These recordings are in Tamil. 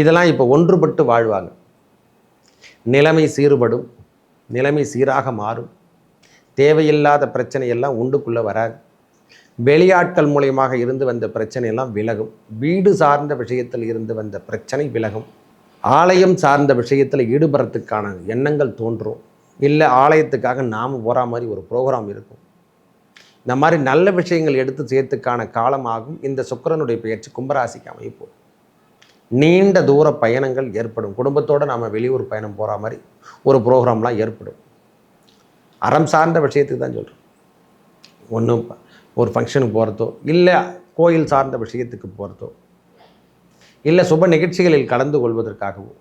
இதெல்லாம் இப்போ ஒன்றுபட்டு வாழ்வாங்க. நிலைமை சீறுபடும். நிலைமை சீராக மாறும். தேவையில்லாத பிரச்சனையெல்லாம் உண்டுக்குள்ளே வராது. வெளியாட்கள் மூலியமாக இருந்து வந்த பிரச்சனையெல்லாம் விலகும். வீடு சார்ந்த விஷயத்தில் இருந்து வந்த பிரச்சனை விலகும். ஆலயம் சார்ந்த விஷயத்தில் ஈடுபடுறதுக்கான எண்ணங்கள் தோன்றும். இல்லை ஆலயத்துக்காக நாம் போகிற மாதிரி ஒரு ப்ரோக்ராம் இருக்கும். இந்த மாதிரி நல்ல விஷயங்கள் எடுத்து சேர்த்துக்கான காலமாகும். இந்த சுக்கரனுடைய பெயர்ச்சி கும்பராசிக்கு அமைப்போம் நீண்ட தூர பயணங்கள் ஏற்படும். குடும்பத்தோடு நாம் வெளியூர் பயணம் போகிற மாதிரி ஒரு ப்ரோக்ராம்லாம் ஏற்படும். அறம் சார்ந்த விஷயத்துக்கு தான் சொல்கிறேன் ஒன்றும் ஒரு ஃபங்க்ஷனுக்கு போகிறதோ இல்லை கோயில் சார்ந்த விஷயத்துக்கு போகிறதோ இல்லை சுப நிகழ்ச்சிகளில் கலந்து கொள்வதற்காகவோ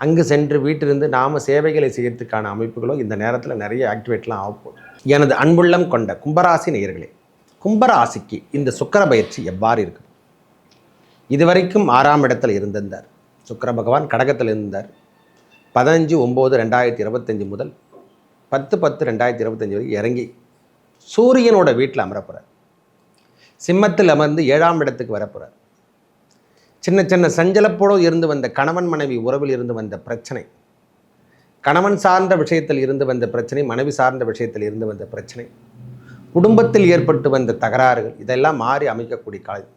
அங்கு சென்று வீட்டிலிருந்து நாம் சேவைகளை செய்யறதுக்கான அமைப்புகளோ இந்த நேரத்தில் நிறைய ஆக்டிவேட்லாம் ஆகும் எனது அன்புள்ளம் கொண்ட கும்பராசி நேயர்களே கும்பராசிக்கு இந்த சுக்கர பயிற்சி எவ்வாறு இருக்கும் இதுவரைக்கும் ஆறாம் இடத்தில் இருந்திருந்தார். சுக்கர பகவான் கடகத்தில் இருந்தார். பதினஞ்சு ஒம்பது ரெண்டாயிரத்தி இருபத்தஞ்சி முதல் பத்து பத்து ரெண்டாயிரத்தி இருபத்தஞ்சி வரைக்கும் இறங்கி சூரியனோட வீட்டில் அமரப்போகிறார் சிம்மத்தில் அமர்ந்து ஏழாம் இடத்துக்கு வரப்போகிறார் சின்ன சின்ன சஞ்சலப்போடு இருந்து வந்த கணவன் மனைவி உறவில் இருந்து வந்த பிரச்சனை கணவன் சார்ந்த விஷயத்தில் இருந்து வந்த பிரச்சனை மனைவி சார்ந்த விஷயத்தில் இருந்து வந்த பிரச்சனை குடும்பத்தில் ஏற்பட்டு வந்த தகராறுகள் இதெல்லாம் மாறி அமைக்கக்கூடிய காலம்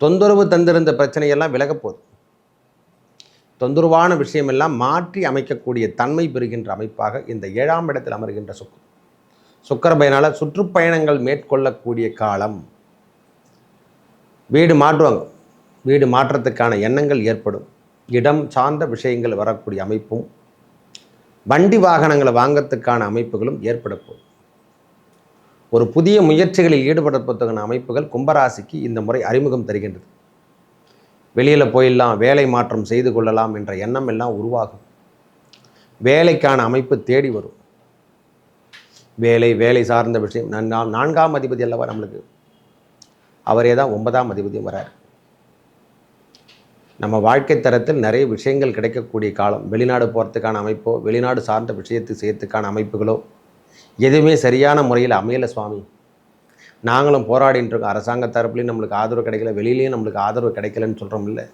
தொந்தரவு தந்திருந்த பிரச்சனையெல்லாம் விலகப்போகுது தொந்தரவான விஷயமெல்லாம் மாற்றி அமைக்கக்கூடிய தன்மை பெறுகின்ற அமைப்பாக இந்த ஏழாம் இடத்தில் அமர்கின்ற சுக்கு. சுக்கர பயனால் சுற்றுப்பயணங்கள் மேற்கொள்ளக்கூடிய காலம். வீடு மாற்றுவாங்க. வீடு மாற்றத்துக்கான எண்ணங்கள் ஏற்படும். இடம் சார்ந்த விஷயங்கள் வரக்கூடிய அமைப்பும் வண்டி வாகனங்களை வாங்கத்துக்கான அமைப்புகளும் ஏற்படக்கூடும் ஒரு புதிய முயற்சிகளில் ஈடுபடுவதற்கான அமைப்புகள் கும்பராசிக்கு இந்த முறை அறிமுகம் தருகின்றது. வெளியில் போயிடலாம் வேலை மாற்றம் செய்து கொள்ளலாம் என்ற எண்ணம் எல்லாம் உருவாகும். வேலைக்கான அமைப்பு தேடி வரும். வேலை வேலை சார்ந்த விஷயம். நான் நான்காம் அதிபதி அல்லவா நம்மளுக்கு? அவரே தான் ஒன்பதாம் அதிபதியும் வரார். நம்ம வாழ்க்கை தரத்தில் நிறைய விஷயங்கள் கிடைக்கக்கூடிய காலம். வெளிநாடு போகிறதுக்கான அமைப்போ வெளிநாடு சார்ந்த விஷயத்தை செய்யறதுக்கான அமைப்புகளோ எதுவுமே சரியான முறையில் அமையலை சுவாமி. நாங்களும் போராடின்னு இருக்கோம் அரசாங்க தரப்புலையும் நம்மளுக்கு ஆதரவு கிடைக்கல. வெளியிலையும் நம்மளுக்கு ஆதரவு கிடைக்கலன்னு சொல்கிறோம் இல்லை.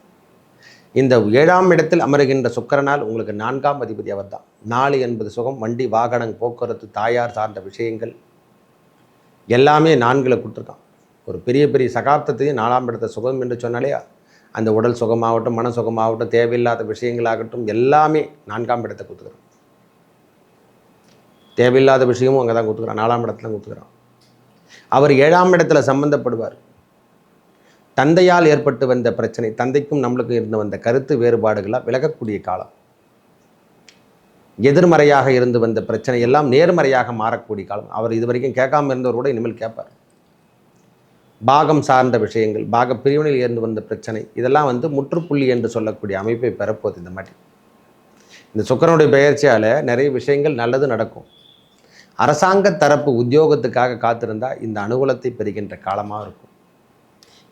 இந்த ஏழாம் இடத்தில் அமருகின்ற சுக்கரனால் உங்களுக்கு நான்காம் அதிபதி அவர் தான் நாலு என்பது சுகம் வண்டி வாகனம் போக்குவரத்து தாயார் சார்ந்த விஷயங்கள். எல்லாமே நான்கில் கொடுத்துருக்கான். ஒரு பெரிய பெரிய சகாப்தத்தையும் நாலாம் இடத்த சுகம் என்று சொன்னாலே அந்த உடல் சுகமாகட்டும் மன சுகமாகட்டும் தேவையில்லாத விஷயங்களாகட்டும் எல்லாமே நான்காம் இடத்தை கொடுத்துக்கிறோம் தேவையில்லாத விஷயமும் அங்கே தான் கொடுத்துக்கிறான். நாலாம் இடத்துல கொடுத்துக்கிறான். அவர் ஏழாம் இடத்துல சம்பந்தப்படுவார். தந்தையால் ஏற்பட்டு வந்த பிரச்சனை தந்தைக்கும் நம்மளுக்கும் இருந்து வந்த கருத்து வேறுபாடுகளாக விலகக்கூடிய காலம். எதிர்மறையாக இருந்து வந்த பிரச்சனை எல்லாம் நேர்மறையாக மாறக்கூடிய காலம். அவர் இது வரைக்கும் கேட்காம இருந்தவர் கூட இனிமேல் கேட்பார். பாகம் சார்ந்த விஷயங்கள் பாக பிரிவினையில் இருந்து வந்த பிரச்சனை இதெல்லாம் வந்து முற்றுப்புள்ளி என்று சொல்லக்கூடிய அமைப்பை பெறப்போகுது இந்த மாதிரி இந்த சுக்கரனுடைய பெயர்ச்சியால் நிறைய விஷயங்கள் நல்லது நடக்கும். அரசாங்க தரப்பு உத்தியோகத்துக்காக காத்திருந்தால் இந்த அனுகூலத்தை பெறுகின்ற காலமாக இருக்கும்.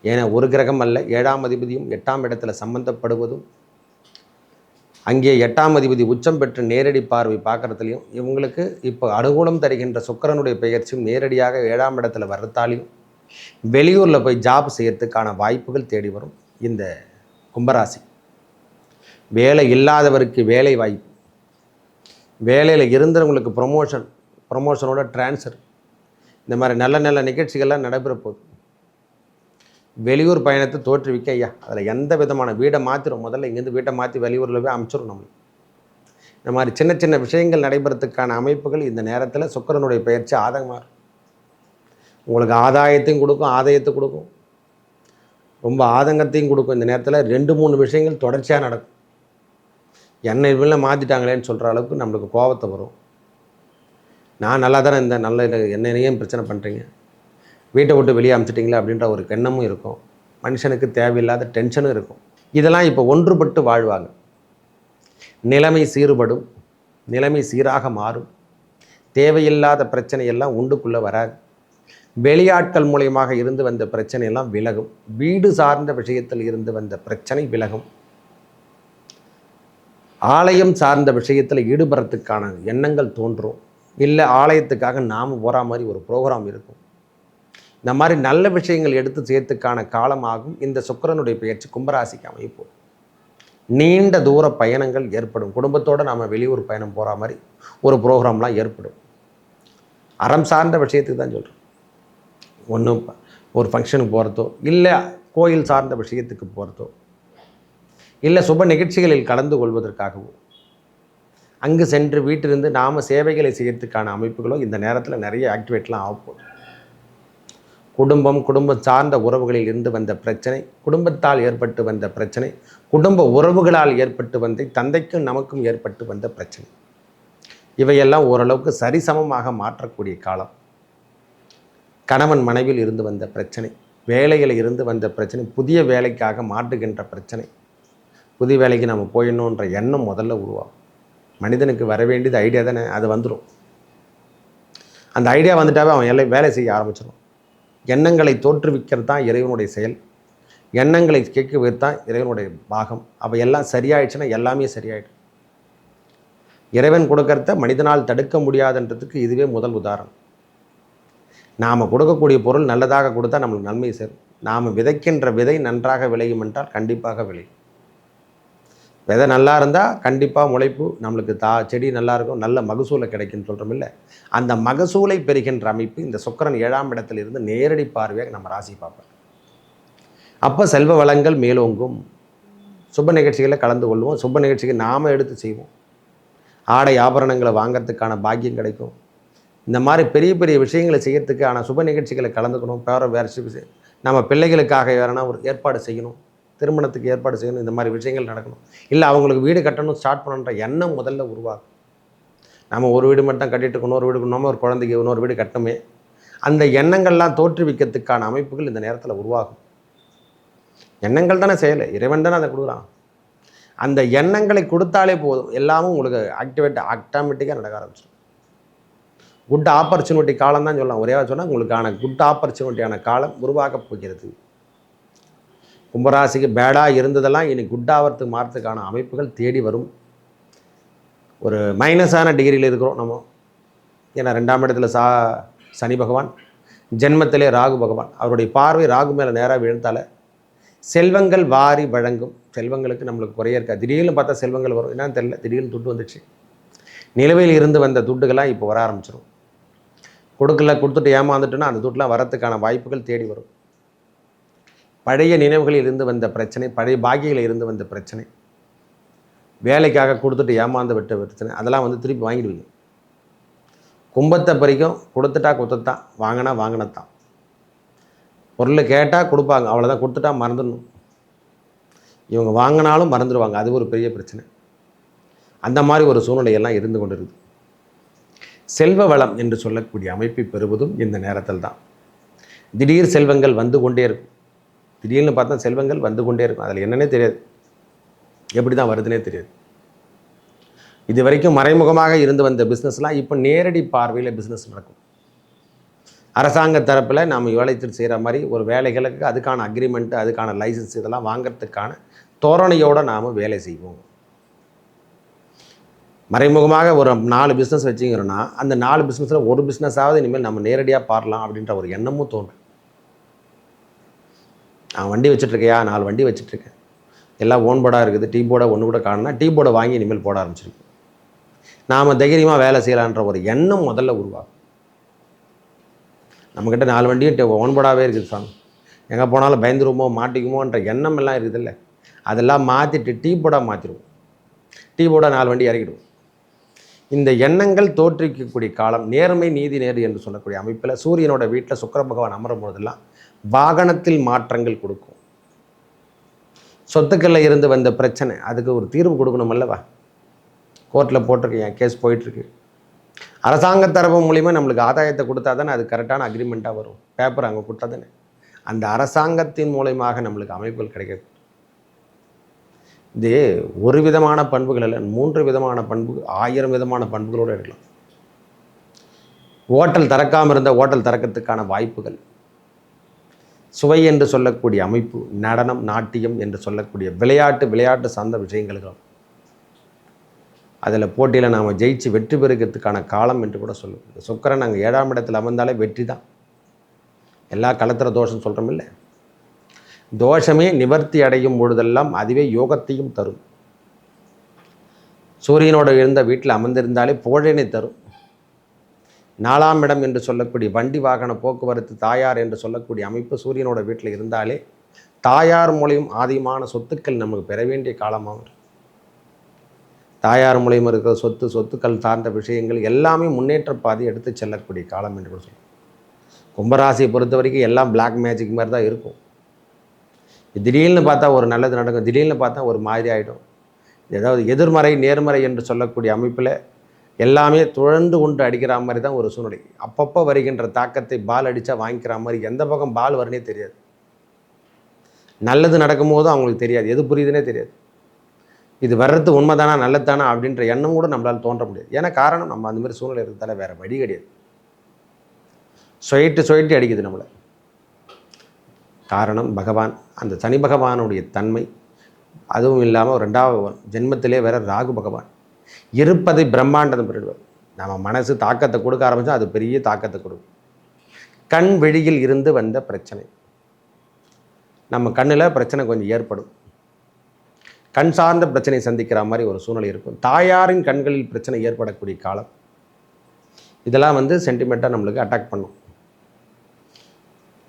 ஏன்னா ஒரு கிரகம் அல்ல ஏழாம் அதிபதியும் எட்டாம் இடத்துல சம்பந்தப்படுவதும் அங்கே எட்டாம் அதிபதி உச்சம் பெற்று நேரடி பார்வை பார்க்குறதுலையும் இவங்களுக்கு இப்போ அனுகூலம் தருகின்ற சுக்கரனுடைய பெயர்ச்சியும் நேரடியாக ஏழாம் இடத்துல வர்றதாலையும் வெளியூரில் போய் ஜாப் செய்யறதுக்கான வாய்ப்புகள் தேடி வரும் இந்த கும்பராசி. வேலை இல்லாதவருக்கு வேலை வாய்ப்பு. வேலையில் இருந்தவங்களுக்கு ப்ரொமோஷன் ப்ரொமோஷனோட ட்ரான்ஸ்ஃபர் இந்த மாதிரி நல்ல நல்ல நிகழ்ச்சிகள்லாம் நடைபெற போகுது. வெளியூர் பயணத்தை தோற்றுவிக்க ஐயா அதில் எந்த விதமான வீடை மாற்றிடும் முதல்ல இங்கேருந்து வீட்டை மாற்றி வெளியூரில் போய் அமைச்சிடும் நம்மளுக்கு இந்த மாதிரி சின்ன சின்ன விஷயங்கள் நடைபெறத்துக்கான அமைப்புகள் இந்த நேரத்தில் சுக்கிரனுடைய பயிற்சி ஆதகமாக உங்களுக்கு ஆதாயத்தையும் கொடுக்கும் ஆதாயத்தை கொடுக்கும். ரொம்ப ஆதங்கத்தையும் கொடுக்கும் இந்த நேரத்தில் ரெண்டு மூணு விஷயங்கள் தொடர்ச்சியாக நடக்கும். என்னை இவெல்லாம் மாற்றிட்டாங்களேன்னு சொல்கிற அளவுக்கு நம்மளுக்கு கோபத்தை வரும். நான் நல்லா தானே இருந்தேன். நல்ல என்னையும் பிரச்சனை பண்ணுறீங்க வீட்டை விட்டு வெளியே அமுச்சிட்டிங்களே அப்படின்ற ஒரு எண்ணமும் இருக்கும். மனுஷனுக்கு தேவையில்லாத டென்ஷனும் இருக்கும். இதெல்லாம் இப்போ ஒன்றுபட்டு வாழ்வாங்க. நிலைமை சீறுபடும். நிலைமை சீராக மாறும். தேவையில்லாத பிரச்சனையெல்லாம் உண்டுக்குள்ளே வராது. வெளியாட்கள் மூலியமாக இருந்து வந்த பிரச்சனையெல்லாம் விலகும். வீடு சார்ந்த விஷயத்தில் இருந்து வந்த பிரச்சனை விலகும். ஆலயம் சார்ந்த விஷயத்தில் ஈடுபடுறதுக்கான எண்ணங்கள் தோன்றும். இல்லை ஆலயத்துக்காக நாம் போகிற மாதிரி ஒரு ப்ரோக்ராம் இருக்கும். இந்த மாதிரி நல்ல விஷயங்கள் எடுத்து சேர்த்துக்கான காலமாகும் இந்த சுக்கிரனுடைய பெயர்ச்சி கும்பராசிக்கு அமைப்பு நீண்ட தூர பயணங்கள் ஏற்படும். குடும்பத்தோடு நாம் வெளியூர் பயணம் போகிற மாதிரி ஒரு ப்ரோக்ராம்லாம் ஏற்படும். அறம் சார்ந்த விஷயத்துக்கு தான் சொல்கிறேன் ஒன்றும் ஒரு ஃபங்க்ஷனுக்கு போகிறதோ இல்லை கோயில் சார்ந்த விஷயத்துக்கு போகிறதோ இல்லை சுப நிகழ்ச்சிகளில் கலந்து கொள்வதற்காகவோ அங்கு சென்று வீட்டிலிருந்து நாம் சேவைகளை செய்யறதுக்கான அமைப்புகளோ இந்த நேரத்தில் நிறைய ஆக்டிவேட்லாம் ஆகப்போகுது குடும்பம் குடும்பம் சார்ந்த உறவுகளில் இருந்து வந்த பிரச்சனை குடும்பத்தால் ஏற்பட்டு வந்த பிரச்சனை குடும்ப உறவுகளால் ஏற்பட்டு வந்த தந்தைக்கும் நமக்கும் ஏற்பட்டு வந்த பிரச்சனை. இவையெல்லாம் ஓரளவுக்கு சரிசமமாக மாற்றக்கூடிய காலம். கணவன் மனைவில் இருந்து வந்த பிரச்சனை வேலையில் இருந்து வந்த பிரச்சனை புதிய வேலைக்காக மாற்றுகின்ற பிரச்சனை. புதிய வேலைக்கு நம்ம போயிடணுன்ற எண்ணம் முதல்ல உருவாகும். மனிதனுக்கு வர வேண்டியது ஐடியா தானே அது வந்துடும் அந்த ஐடியா வந்துட்டாவே அவன் எல்லாம் வேலை செய்ய ஆரம்பிச்சிடும் எண்ணங்களை தோற்றுவிக்கிறது தான் இறைவனுடைய செயல். எண்ணங்களை கேட்க தான் இறைவனுடைய பாகம். அப்போ எல்லாம் சரியாயிடுச்சுன்னா எல்லாமே சரியாயிடும். இறைவன் கொடுக்கறத மனிதனால் தடுக்க முடியாதுன்றதுக்கு இதுவே முதல் உதாரணம். நாம் கொடுக்கக்கூடிய பொருள் நல்லதாக கொடுத்தா நம்மளுக்கு நன்மை சேரும். நாம் விதைக்கின்ற விதை நன்றாக விளையும் என்றால் கண்டிப்பாக விளையும். விதை நல்லா இருந்தால் கண்டிப்பாக முளைப்பு நம்மளுக்கு தா செடி நல்லாயிருக்கும் நல்ல மகசூலை கிடைக்கும்னு சொல்கிறோம் இல்லை. அந்த மகசூலை பெறுகின்ற அமைப்பு இந்த சுக்கரன் ஏழாம் இடத்திலிருந்து நேரடி பார்வையாக நம்ம ராசி பார்ப்போம். அப்போ செல்வ வளங்கள் மேலோங்கும். சுப நிகழ்ச்சிகளில் கலந்து கொள்வோம். சுப நிகழ்ச்சிக்கு நாம் எடுத்து செய்வோம். ஆடை ஆபரணங்களை வாங்கிறதுக்கான பாக்கியம் கிடைக்கும். இந்த மாதிரி பெரிய பெரிய விஷயங்களை செய்யறதுக்கான சுப நிகழ்ச்சிகளை கலந்துக்கணும். பேர வேறு நம்ம பிள்ளைகளுக்காக வேறனா ஒரு ஏற்பாடு செய்யணும். திருமணத்துக்கு ஏற்பாடு செய்யணும் இந்த மாதிரி விஷயங்கள் நடக்கணும். இல்லை அவங்களுக்கு வீடு கட்டணும் ஸ்டார்ட் பண்ணுன்ற எண்ணம் முதல்ல உருவாகும். நம்ம ஒரு வீடு மட்டும் கட்டிட்டு இன்னொரு ஒரு வீடு பண்ணாமல் ஒரு குழந்தைக்கு இன்னொரு வீடு கட்டணுமே. அந்த எண்ணங்கள்லாம் தோற்றுவிக்கிறதுக்கான அமைப்புகள் இந்த நேரத்தில் உருவாகும். எண்ணங்கள் தானே செயல் இறைவன் தானே அதை கொடுக்குறான். அந்த எண்ணங்களை கொடுத்தாலே போதும் எல்லாமும் உங்களுக்கு ஆக்டிவேட் ஆட்டோமேட்டிக்காக நடக்க ஆரம்பிச்சிடும். குட் ஆப்பர்ச்சுனிட்டி காலம் தான் சொல்லலாம். ஒரே சொன்னால் உங்களுக்கான குட் ஆப்பர்ச்சுனிட்டியான காலம் உருவாகப் போகிறது. கும்பராசிக்கு பேடாக இருந்ததெல்லாம் இனி குட்டாகிறதுக்கு மாறத்துக்கான அமைப்புகள் தேடி வரும். ஒரு மைனஸான டிகிரியில் இருக்கிறோம் நம்ம. ஏன்னா ரெண்டாம் இடத்துல சா சனி பகவான் ஜென்மத்திலே ராகு பகவான். அவருடைய பார்வை ராகு மேலே நேராக விழுந்தால செல்வங்கள் வாரி வழங்கும். செல்வங்களுக்கு நம்மளுக்கு குறைய இருக்கா? திடீர்னு பார்த்தா செல்வங்கள் வரும். என்னன்னு தெரியல. திடீர்னு துட்டு வந்துச்சு நிலுவையில் இருந்து வந்த துட்டுகள்லாம் இப்போ வர ஆரம்பிச்சிடும் கொடுக்கல கொடுத்துட்டு ஏமாந்துட்டுன்னா அந்த துட்டுலாம் வரத்துக்கான வாய்ப்புகள் தேடி வரும். பழைய நினைவுகளில் இருந்து வந்த பிரச்சனை பழைய பாக்கியில் இருந்து வந்த பிரச்சனை. வேலைக்காக கொடுத்துட்டு ஏமாந்து விட்ட பிரச்சனை அதெல்லாம் வந்து திருப்பி வாங்கிடுவீங்க. கும்பத்தை பறிக்கும் கொடுத்துட்டா குத்தத்தான் வாங்கினா வாங்கினத்தான். பொருள் கேட்டால் கொடுப்பாங்க அவ்வளோதான் கொடுத்துட்டா மறந்துடணும். இவங்க வாங்கினாலும் மறந்துடுவாங்க அது ஒரு பெரிய பிரச்சனை. அந்த மாதிரி ஒரு சூழ்நிலையெல்லாம் இருந்து கொண்டு இருக்குது செல்வ வளம் என்று சொல்லக்கூடிய அமைப்பை பெறுவதும் இந்த நேரத்தில் தான் திடீர் செல்வங்கள் வந்து கொண்டே இருக்கும். திடீர்னு பார்த்தா செல்வங்கள் வந்து கொண்டே இருக்கும். அதில் என்னன்னே தெரியாது. எப்படி தான் வருதுன்னே தெரியாது. இது வரைக்கும் மறைமுகமாக இருந்து வந்த பிஸ்னஸ்லாம் இப்போ நேரடி பார்வையில் பிஸ்னஸ் நடக்கும். அரசாங்க தரப்பில் நாம் வேலைத்திட்டு செய்கிற மாதிரி ஒரு வேலைகளுக்கு அதுக்கான அக்ரிமெண்ட்டு அதுக்கான லைசன்ஸ் இதெல்லாம் வாங்கிறதுக்கான தோரணையோடு நாம் வேலை செய்வோம். மறைமுகமாக ஒரு நாலு பிஸ்னஸ் வச்சுக்கிறோன்னா அந்த நாலு பிஸ்னஸில் ஒரு பிஸ்னஸாவது இனிமேல் நம்ம நேரடியாக பாரலாம் அப்படின்ற ஒரு எண்ணமும் தோன்றும். நான் வண்டி வச்சுட்ருக்கையா? நாலு வண்டி வச்சுட்ருக்கேன். எல்லாம் ஓன் போர்டாக இருக்குது. டீ போர்டை ஒன்று கூட காணுனா டீ போர்டை வாங்கி இனிமேல் போட ஆரம்பிச்சிருக்கு நாம் தைரியமாக வேலை செய்யலான்ற ஒரு எண்ணம் முதல்ல உருவாகும். நம்மக்கிட்ட நாலு வண்டியும் ஓன் போர்டாகவே இருக்குது சாமி. எங்கே போனாலும் பயந்துருமோ மாட்டிக்குமோன்ற எண்ணம் எல்லாம் இருக்குது இல்லை அதெல்லாம் மாற்றிட்டு டீ போர்டாக மாற்றிடுவோம் டீ போர்டாக நாலு வண்டி இறக்கிடுவோம். இந்த எண்ணங்கள் தோற்றுவிக்கக்கூடிய காலம் நேர்மை நீதி நேர் என்று சொல்லக்கூடிய அமைப்பில் சூரியனோட வீட்டில் சுக்கர பகவான் அமரும் போதெல்லாம் வாகனத்தில் மாற்றங்கள் கொடுக்கும். சொத்துக்களில் இருந்து வந்த பிரச்சனை அதுக்கு ஒரு தீர்வு கொடுக்கணும் அல்லவா? கோர்ட்டில் போட்டிருக்கேன் கேஸ் போயிட்டுருக்கு. அரசாங்க தரப்பு மூலிமா நம்மளுக்கு ஆதாயத்தை கொடுத்தா தானே அது கரெக்டான அக்ரிமெண்ட்டாக வரும். பேப்பர் அங்கே கொடுத்தா தானே. அந்த அரசாங்கத்தின் மூலயமாக நம்மளுக்கு அமைப்புகள் கிடைக்கிறது. இது ஒரு விதமான பண்புகள் அல்ல மூன்று விதமான பண்பு ஆயிரம் விதமான பண்புகளோடு இருக்கலாம். ஓட்டல் திறக்காமல் இருந்த ஓட்டல் திறக்கிறதுக்கான வாய்ப்புகள் சுவை என்று சொல்லக்கூடிய அமைப்பு நடனம் நாட்டியம் என்று சொல்லக்கூடிய விளையாட்டு விளையாட்டு சார்ந்த விஷயங்களுக்கும் அதில் போட்டியில் நாம் ஜெயிச்சு வெற்றி பெறுகிறதுக்கான காலம் என்று கூட சொல்லுவோம். இந்த சுக்கரன் நாங்கள் ஏழாம் இடத்தில் அமர்ந்தாலே வெற்றி தான். எல்லா கலத்திர தோஷம் சொல்கிறோம் இல்லை? தோஷமே நிவர்த்தி அடையும் பொழுதெல்லாம் அதுவே யோகத்தையும் தரும். சூரியனோட இருந்த வீட்டில் அமர்ந்திருந்தாலே போழனை தரும். நாலாம் இடம் என்று சொல்லக்கூடிய வண்டி வாகன போக்குவரத்து தாயார் என்று சொல்லக்கூடிய அமைப்பு சூரியனோட வீட்டில் இருந்தாலே தாயார் மூலியம் ஆதிமான சொத்துக்கள் நமக்கு பெற வேண்டிய காலமாகும். தாயார் மூலியம் இருக்கிற சொத்து சொத்துக்கள் சார்ந்த விஷயங்கள் எல்லாமே முன்னேற்ற பாதை எடுத்து செல்லக்கூடிய காலம் என்று கூட சொல்லுவோம் கும்பராசியை பொறுத்த வரைக்கும் எல்லாம் பிளாக் மேஜிக் மாதிரி தான் இருக்கும். திடீர்னு பார்த்தா ஒரு நல்லது நடக்கும் திடீர்னு பார்த்தா ஒரு மாதிரி ஆகிடும் ஏதாவது எதிர்மறை நேர்மறை என்று சொல்லக்கூடிய அமைப்பில் எல்லாமே துழந்து கொண்டு அடிக்கிற மாதிரி தான் ஒரு சூழ்நிலை. அப்பப்போ வருகின்ற தாக்கத்தை பால் அடித்தா வாங்கிக்கிற மாதிரி எந்த பக்கம் பால் வரனே தெரியாது. நல்லது நடக்கும்போது அவங்களுக்கு தெரியாது. எது புரியுதுனே தெரியாது. இது வர்றது உண்மைதானா நல்லதானா அப்படின்ற எண்ணம் கூட நம்மளால் தோன்ற முடியாது. ஏன்னா காரணம் நம்ம அந்த மாதிரி சூழ்நிலை இருக்கிறதால வேறு வழி கிடையாது. சொயிட்டு சொயிட்டு அடிக்குது நம்மளை. காரணம் பகவான். அந்த சனி பகவானுடைய தன்மை. அதுவும் இல்லாமல் ரெண்டாவது ஜென்மத்திலே வேற ராகு பகவான். இருப்பதை பிரம்மாண்டதம் பெறுவார். நம்ம மனசு தாக்கத்தை கொடுக்க ஆரம்பித்தா அது பெரிய தாக்கத்தை கொடுக்கும். கண் வெளியில் இருந்து வந்த பிரச்சனை. நம்ம கண்ணில் பிரச்சனை கொஞ்சம் ஏற்படும். கண் சார்ந்த பிரச்சனை சந்திக்கிற மாதிரி ஒரு சூழ்நிலை இருக்கும். தாயாரின் கண்களில் பிரச்சனை ஏற்படக்கூடிய காலம். இதெல்லாம் வந்து சென்டிமெண்ட்டாக நம்மளுக்கு அட்டாக் பண்ணும்.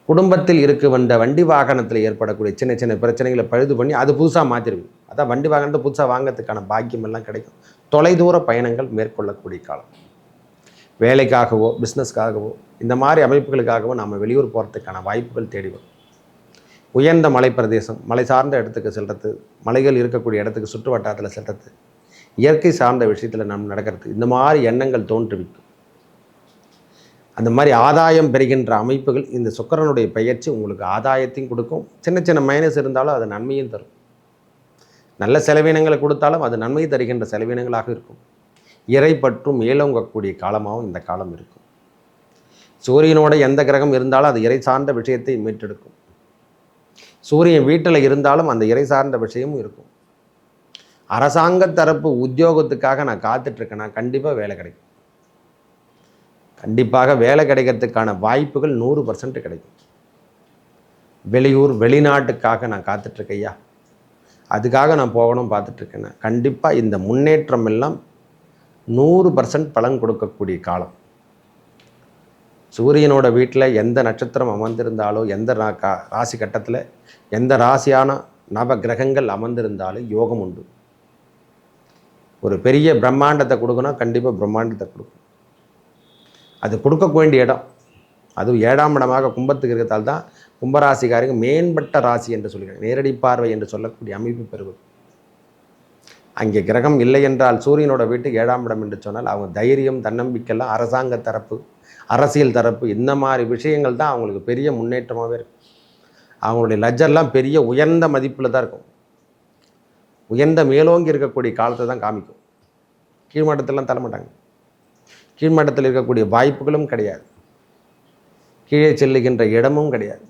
குடும்பத்தில் இருக்க வந்த வண்டி வாகனத்தில் ஏற்படக்கூடிய சின்ன சின்ன பிரச்சனைகளை பழுது பண்ணி அது புதுசாக மாற்றிருக்கும் அதான் வண்டி வாகனத்தை புதுசாக வாங்கிறதுக்கான பாக்கியம் எல்லாம் கிடைக்கும். தொலைதூர பயணங்கள் மேற்கொள்ளக்கூடிய காலம். வேலைக்காகவோ பிஸ்னஸ்க்காகவோ இந்த மாதிரி அமைப்புகளுக்காகவோ நம்ம வெளியூர் போகிறதுக்கான வாய்ப்புகள் தேடி வரும். உயர்ந்த மலைப்பிரதேசம் மலை சார்ந்த இடத்துக்கு செல்வது மலைகள் இருக்கக்கூடிய இடத்துக்கு சுற்று வட்டாரத்தில் செல்வது இயற்கை சார்ந்த விஷயத்தில் நம்ம நடக்கிறது இந்த மாதிரி எண்ணங்கள் தோன்றுவிக்கும் அந்த மாதிரி ஆதாயம் பெறுகின்ற அமைப்புகள் இந்த சுக்கரனுடைய பெயர்ச்சி உங்களுக்கு ஆதாயத்தையும் கொடுக்கும். சின்ன சின்ன மைனஸ் இருந்தாலும் அது நன்மையும் தரும். நல்ல செலவினங்களை கொடுத்தாலும் அது நன்மை தருகின்ற செலவினங்களாக இருக்கும். இறை பற்றும் மேலோங்கக்கூடிய காலமாகவும் இந்த காலம் இருக்கும். சூரியனோட எந்த கிரகம் இருந்தாலும் அது இறை சார்ந்த விஷயத்தை மீட்டெடுக்கும். சூரியன் வீட்டில் இருந்தாலும் அந்த இறை சார்ந்த விஷயமும் இருக்கும். அரசாங்க தரப்பு உத்தியோகத்துக்காக நான் காத்துட்ருக்கேன்னா கண்டிப்பாக வேலை கிடைக்கும். கண்டிப்பாக வேலை கிடைக்கிறதுக்கான வாய்ப்புகள் நூறு பர்சன்ட் கிடைக்கும். வெளியூர் வெளிநாட்டுக்காக நான் காத்துட்ருக்கையா அதுக்காக நான் போகணும் பார்த்துட்ருக்கேன். கண்டிப்பாக இந்த முன்னேற்றம் எல்லாம் நூறு பர்சன்ட் பலன் கொடுக்கக்கூடிய காலம். சூரியனோட வீட்டில் எந்த நட்சத்திரம் அமர்ந்திருந்தாலோ எந்த கா- ராசி கட்டத்தில் எந்த ராசியான நவ கிரகங்கள் அமர்ந்திருந்தாலும் யோகம் உண்டு. ஒரு பெரிய பிரம்மாண்டத்தை கொடுக்கணும் கண்டிப்பாக பிரம்மாண்டத்தை கொடுக்கும் அது கொடுக்க வேண்டிய இடம். அதுவும் ஏழாம் இடமாக கும்பத்துக்கு இருக்கிறதால் தான் கும்பராசிக்காரங்க மேம்பட்ட ராசி என்று சொல்கிறேன் நேரடி பார்வை என்று சொல்லக்கூடிய அமைப்பு பெறுவது. அங்கே கிரகம் இல்லை என்றால் சூரியனோட வீட்டுக்கு ஏழாம் இடம் என்று சொன்னால் அவங்க தைரியம் தன்னம்பிக்கைலாம் அரசாங்க தரப்பு அரசியல் தரப்பு இந்த மாதிரி விஷயங்கள் தான் அவங்களுக்கு பெரிய முன்னேற்றமாகவே இருக்கும். அவங்களுடைய லஜ்ஜர்லாம் பெரிய உயர்ந்த மதிப்பில் தான் இருக்கும். உயர்ந்த மேலோங்கி இருக்கக்கூடிய காலத்தை தான் காமிக்கும். கீழ்மட்டத்திலாம் தரமாட்டாங்க. கீழ்மட்டத்தில் இருக்கக்கூடிய வாய்ப்புகளும் கிடையாது. கீழே செல்லுகின்ற இடமும் கிடையாது.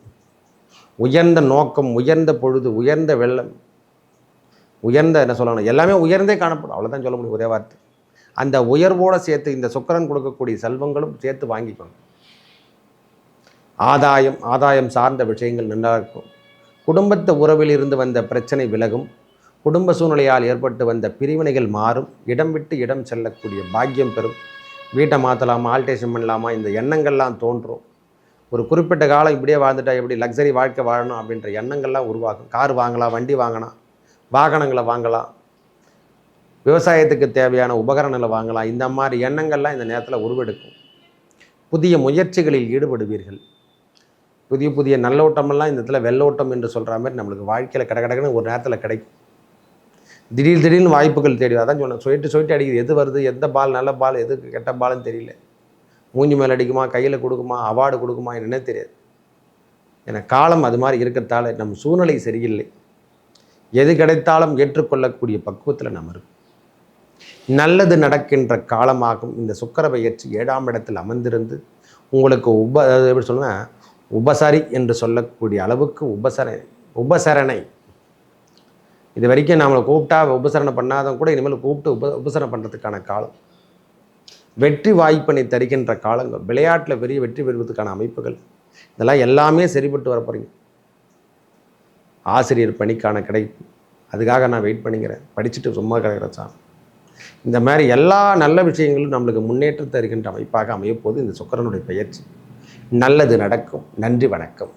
உயர்ந்த நோக்கம் உயர்ந்த பொழுது உயர்ந்த வெள்ளம் உயர்ந்த என்ன சொல்லணும் எல்லாமே உயர்ந்தே காணப்படும். அவ்வளோதான் சொல்ல முடியும் ஒரே வார்த்தை. அந்த உயர்வோடு சேர்த்து இந்த சுக்கிரன் கொடுக்கக்கூடிய செல்வங்களும் சேர்த்து வாங்கிக்கணும். ஆதாயம் ஆதாயம் சார்ந்த விஷயங்கள் நல்லா இருக்கும். குடும்பத்து உறவில் இருந்து வந்த பிரச்சனை விலகும். குடும்ப சூழ்நிலையால் ஏற்பட்டு வந்த பிரிவினைகள் மாறும். இடம் விட்டு இடம் செல்லக்கூடிய பாக்கியம் பெறும். வீட்டை மாற்றலாமா ஆல்டேஷன் பண்ணலாமா இந்த எண்ணங்கள்லாம் தோன்றும். ஒரு குறிப்பிட்ட காலம் இப்படியே வாழ்ந்துட்டா எப்படி லக்ஸரி வாழ்க்கை வாழணும் அப்படின்ற எண்ணங்கள்லாம் உருவாகும். கார் வாங்கலாம் வண்டி வாங்கலாம் வாகனங்களை வாங்கலாம். விவசாயத்துக்கு தேவையான உபகரணங்களை வாங்கலாம். இந்த மாதிரி எண்ணங்கள்லாம் இந்த நேரத்தில் உருவெடுக்கும். புதிய முயற்சிகளில் ஈடுபடுவீர்கள். புதிய புதிய நல்லோட்டமெல்லாம் இந்த இடத்துல வெள்ளோட்டம் என்று சொல்கிற மாதிரி நம்மளுக்கு வாழ்க்கையில் கிடக்கிடக்குன்னு கடக்குன்னு ஒரு நேரத்தில் கிடைக்கும். திடீர் திடீர்னு வாய்ப்புகள் தேடி அதான் சொன்னேன் சொல்லிட்டு சொல்லிட்டு அடிக்குது. எது வருது? எந்த பால்? நல்ல பால்? எது கெட்ட பால்னு தெரியல. மூஞ்சி மேலே அடிக்குமா கையில் கொடுக்குமா அவார்டு கொடுக்குமா என்னென்ன தெரியாது. ஏன்னா காலம் அது மாதிரி இருக்கிறதால நம் சூழ்நிலை சரியில்லை. எது கிடைத்தாலும் ஏற்றுக்கொள்ளக்கூடிய பக்குவத்தில் நம்ம இருக்கும். நல்லது நடக்கின்ற காலமாகும். இந்த சுக்கர பயிற்சி ஏழாம் இடத்தில் அமர்ந்திருந்து உங்களுக்கு உப அதாவது எப்படி சொல்லுன்னா உபசரி என்று சொல்லக்கூடிய அளவுக்கு உபசரணை உபசரணை. இது வரைக்கும் நம்மளை கூப்பிட்டா உபசரணை பண்ணாதவங்க கூட இனிமேல் கூப்பிட்டு உப உபசரணை பண்ணுறதுக்கான காலம். வெற்றி வாய்ப்பினை தருகின்ற காலங்கள் விளையாட்டில் பெரிய வெற்றி பெறுவதற்கான அமைப்புகள். இதெல்லாம் எல்லாமே சரிப்பட்டு வர போகிறீங்க ஆசிரியர் பணிக்கான கிடைப்பு அதுக்காக நான் வெயிட் பண்ணிக்கிறேன். படிச்சுட்டு சும்மா கிடைக்கிற சார் இந்த மாதிரி எல்லா நல்ல விஷயங்களும் நம்மளுக்கு முன்னேற்றம் தருகின்ற அமைப்பாக அமையப்போது இந்த சுக்கரனுடைய பயிற்சி. நல்லது நடக்கும். நன்றி வணக்கம்.